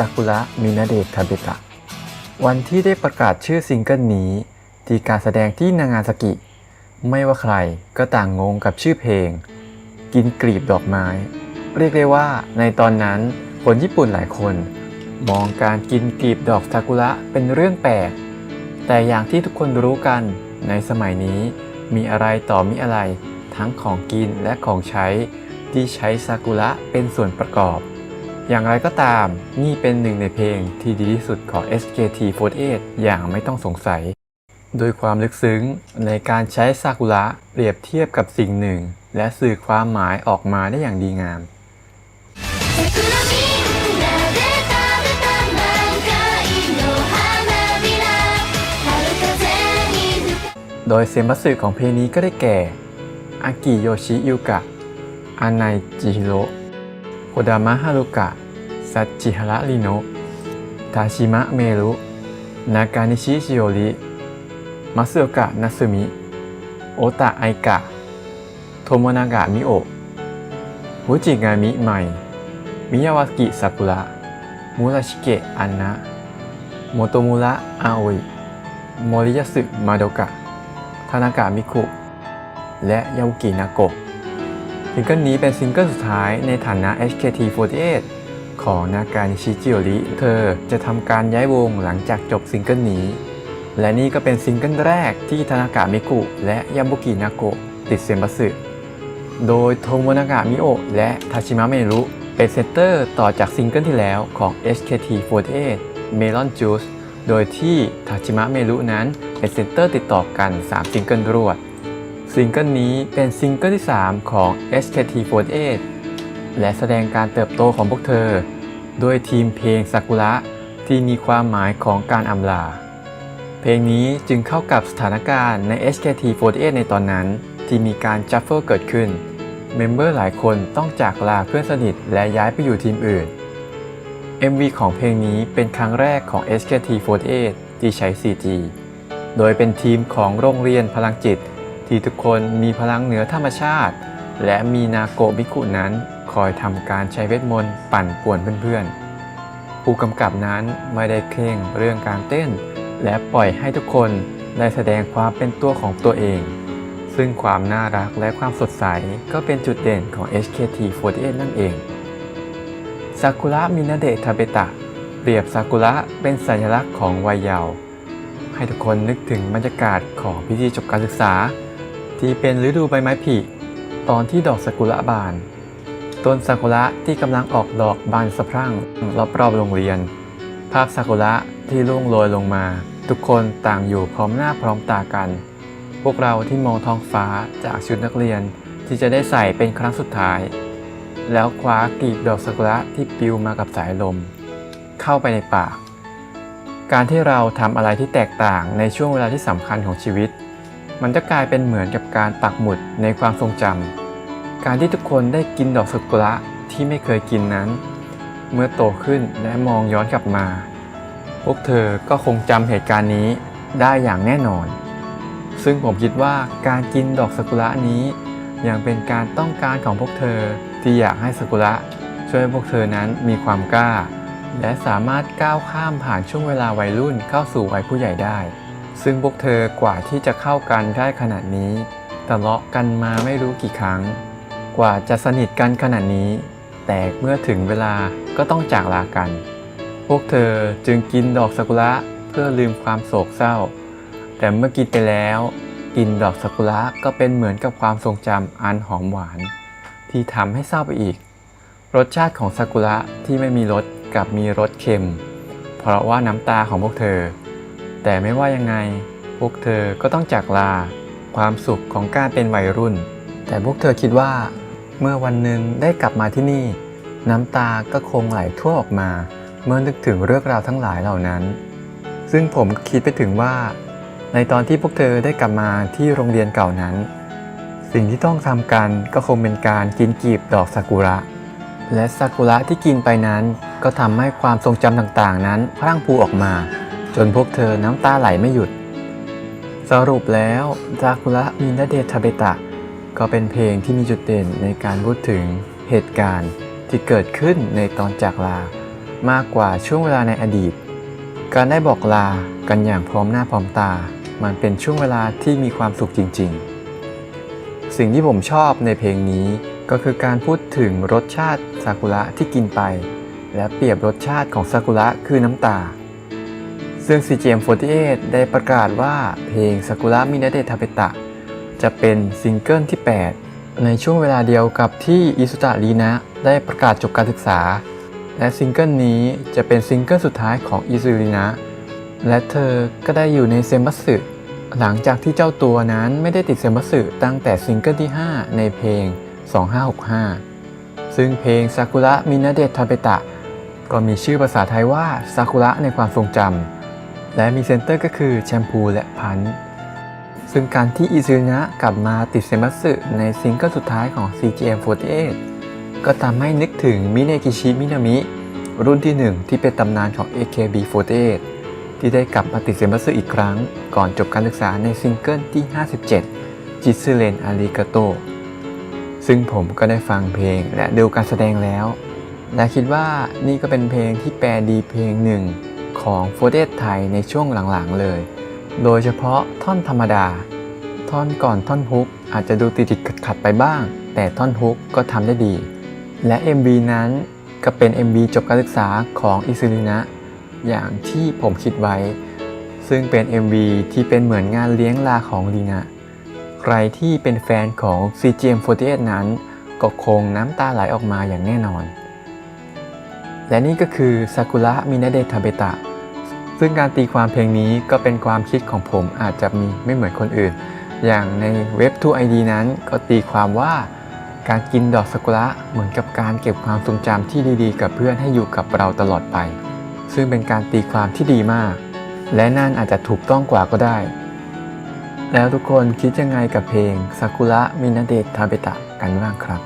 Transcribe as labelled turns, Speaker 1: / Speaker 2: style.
Speaker 1: ซากุระมินาเดะทาเบตะ วันที่ได้ประกาศชื่อซิงเกิลนี้ ที่การแสดงที่นางาซากิ ไม่ว่าใครก็ต่างงงกับชื่อเพลง กินกลีบดอกไม้ เรียกได้ว่าในตอนนั้นคนญี่ปุ่นหลายคน มองการกินกลีบดอกซากุระเป็นเรื่องแปลก แต่อย่างที่ทุกคนรู้กันในสมัยนี้มีอะไรต่อมีอะไรทั้งของกินและของใช้ที่ใช้ซากุระเป็นส่วนประกอบ อย่างไรก็ตาม นี่เป็นหนึ่งในเพลงที่ดีที่สุดของ SKT48 อย่างไม่ต้องสงสัย โดยความลึกซึ้งในการใช้ซากุระเปรียบเทียบกับสิ่งหนึ่ง และสื่อความหมายออกมาได้อย่างดีงามโดยเซมัสึของเพลงนี้ก็ได้แก่ อากิโยชิ ยุกะ อานายจิฮิโร โคดามะฮารุกะซัจิฮาระริโนะทาชิมะเมรุนากานิชิชิโอริมัสึโอกะนัสึมิโอตะไอกะโทโมนากะมิโอะฟูจิงามิไมมิยาวากิซากุระมุราชิเกะอันนะโมโตมุระอาโอยโมริยาสึมาโดกะทานากะมิคุและยาวุกินาโกะ ซิงเกิลนี้เป็นซิงเกิลสุดท้ายในฐานะ HKT48 ของนากานิชิจิโอริ เธอจะทำการย้ายวงหลังจากจบซิงเกิลนี้ และนี่ก็เป็นซิงเกิลแรกที่ทานากะมิคุและยาบุกินาโกะติดเซมบัสึโดยโทโมนากะมิโอะและทาชิมะเมรุเป็นเซนเตอร์ต่อจากซิงเกิลที่แล้วของ HKT48 Melon Juice โดยที่ทาชิมะเมรุนั้นเป็นเซนเตอร์ติดต่อกัน 3 ซิงเกิลรวด ซิงเกิลนี้เป็นซิงเกิลที่ 3 ของ SKT48 และแสดงการเติบโตของพวกเธอด้วยทีมเพลงซากุระที่มีความหมายของการอำลา เพลงนี้จึงเข้ากับสถานการณ์ใน SKT48 ในตอนนั้น ที่มีการจัฟเฟิลเกิดขึ้น เมมเบอร์หลายคนต้องจากลาเพื่อนสนิทและย้ายไปอยู่ทีมอื่น MV ของเพลงนี้เป็นครั้งแรกของ SKT48 ที่ใช้ CG โดยเป็นทีมของโรงเรียนพลังจิต ที่ทุกคนมีพลังเหนือธรรมชาติ และมีนาโกบิคุนั้นคอยทำการใช้เวทมนต์ปั่นป่วนเพื่อนๆ ผู้กำกับนั้นไม่ได้เคร่งเรื่องการเต้น และปล่อยให้ทุกคนได้แสดงความเป็นตัวของตัวเอง ซึ่งความน่ารักและความสดใสก็เป็นจุดเด่นของ HKT48 นั่นเองซากุระมินาเดะทาเบตะ เปรียบซากุระเป็นสัญลักษณ์ของวัยเยาว์ให้ทุกคนนึกถึงบรรยากาศของพิธีจบการศึกษา ที่เป็นฤดูใบไม้ผลิตอนที่ดอกซากุระบาน ต้นซากุระที่กำลังออกดอกบานสะพรั่งรอบๆโรงเรียน ภาพซากุระที่ร่วงโรยลงมา ทุกคนต่างอยู่พร้อมหน้าพร้อมตากัน พวกเราที่มองท้องฟ้าจากชุดนักเรียนที่จะได้ใส่เป็นครั้งสุดท้าย แล้วคว้ากลีบดอกซากุระที่ปลิวมากับสายลม เข้าไปในปาก การที่เราทำอะไรที่แตกต่างในช่วงเวลาที่สำคัญของชีวิต มันจะกลายเป็นเหมือนกับการปักหมุดในความทรงจำการที่ทุกคนได้กินดอกซากุระที่ไม่เคยกินนั้น เมื่อโตขึ้นและมองย้อนกลับมา พวกเธอก็คงจำเหตุการณ์นี้ได้อย่างแน่นอน ซึ่งผมคิดว่าการกินดอกซากุระนี้ยังเป็นการต้องการของพวกเธอที่อยากให้ซากุระช่วยพวกเธอนั้นมีความกล้า และสามารถก้าวข้ามผ่านช่วงเวลาวัยรุ่นเข้าสู่วัยผู้ใหญ่ได้ ซึ่งพวกเธอกว่าที่จะเข้ากันได้ขนาดนี้ทะเลาะกันมาไม่รู้กี่ครั้ง กว่าจะสนิทกันขนาดนี้ แต่เมื่อถึงเวลาก็ต้องจากลากัน พวกเธอจึงกินดอกซากุระเพื่อลืมความโศกเศร้า แต่เมื่อกินไปแล้วกินดอกซากุระก็เป็นเหมือนกับความทรงจำอันหอมหวาน ที่ทำให้เศร้าไปอีก รสชาติของซากุระที่ไม่มีรสกับมีรสเค็ม เพราะว่าน้ำตาของพวกเธอ แต่ไม่ว่ายังไง พวกเธอก็ต้องจากลา ความสุขของการเป็นวัยรุ่น แต่พวกเธอคิดว่า เมื่อวันหนึ่งได้กลับมาที่นี่ น้ำตาก็คงไหลทั่วออกมา เมื่อนึกถึงเรื่องราวทั้งหลายเหล่านั้น ซึ่งผมก็คิดไปถึงว่า ในตอนที่พวกเธอได้กลับมาที่โรงเรียนเก่านั้น สิ่งที่ต้องทำกันก็คงเป็นการกินกีบดอกซากุระ และซากุระที่กินไปนั้นก็ทำให้ความทรงจำต่างๆ นั้นพรั่งพรูออกมา จนพวกเธอน้ำตาไหลไม่หยุด สรุปแล้วซากุระมินาเดทาเบตะ ก็เป็นเพลงที่มีจุดเด่นในการพูดถึงเหตุการณ์ที่เกิดขึ้นในตอนจากลา มากกว่าช่วงเวลาในอดีต การได้บอกลากันอย่างพร้อมหน้าพร้อมตา มันเป็นช่วงเวลาที่มีความสุขจริง ๆ สิ่งที่ผมชอบในเพลงนี้ก็คือการพูดถึงรสชาติซากุระที่กินไป และเปรียบรสชาติของซากุระคือน้ำตา ซึ่ง CGM48 ได้ประกาศว่าเพลงซากุระมินาเดะทาเปตะจะเป็นซิงเกิลที่ 8 ในช่วงเวลาเดียวกับที่อิสุตะลีนะได้ประกาศจบการศึกษา และซิงเกิลนี้จะเป็นซิงเกิลสุดท้ายของอิสุลีนะและเธอก็ได้อยู่ในเซมบัสสึหลังจากที่เจ้าตัวนั้นไม่ได้ติดเซมบัสสึตั้งแต่ซิงเกิลที่ 5 ในเพลง 2565 ซึ่งเพลงซากุระมินาเดะทาเปตะก็มีชื่อภาษาไทยว่าซากุระในความทรงจำ และมีเซนเตอร์ก็คือแชมพูและพันธุ์ซึ่งการที่อิซึนะกลับมาติดเซมัตสึในซิงเกิลสุดท้ายของ CGM48 ก็ทำให้นึกถึงมิเนกิชิมินามิ รุ่นที่ 1 ที่เป็นตำนานของ AKB48 ที่ได้กลับมาติดเซมัตสึอีกครั้ง ก่อนจบการศึกษาในซิงเกิลที่ 57 จิซึเรนอาริกาโต ซึ่งผมก็ได้ฟังเพลงและดูการแสดงแล้ว และคิดว่านี่ก็เป็นเพลงที่แปลดีเพลงหนึ่ง ของโฟเดสไทยในช่วงหลังๆเลย โดยเฉพาะท่อนธรรมดา ท่อนก่อนท่อนฮุกอาจจะดูติดติดขัดๆไปบ้าง แต่ท่อนฮุกก็ทำได้ดี และ MV นั้นก็เป็น MV จบการศึกษาของอิซุรินะ อย่างที่ผมคิดไว้ ซึ่งเป็น MV ที่เป็นเหมือนงานเลี้ยงลาของลีนะ ใครที่เป็นแฟนของ CGM48 นั้น ก็คงน้ำตาไหลออกมาอย่างแน่นอน และนี่ก็คือซากุระมินาเดทาเบตะ ซึ่งการตีความเพลงนี้ก็เป็นความคิดของผมอาจจะมีไม่เหมือนคนอื่น อย่างในเว็บ 2ID นั้นก็ตีความว่าการกินดอกซากุระเหมือนกับการเก็บความทรงจำที่ดีๆ กับเพื่อนให้อยู่กับเราตลอดไป ซึ่งเป็นการตีความที่ดีมาก และนั่นอาจจะถูกต้องกว่าก็ได้ แล้วทุกคนคิดยังไงกับเพลงซากุระมินาเดะทาเบตะกันบ้างครับ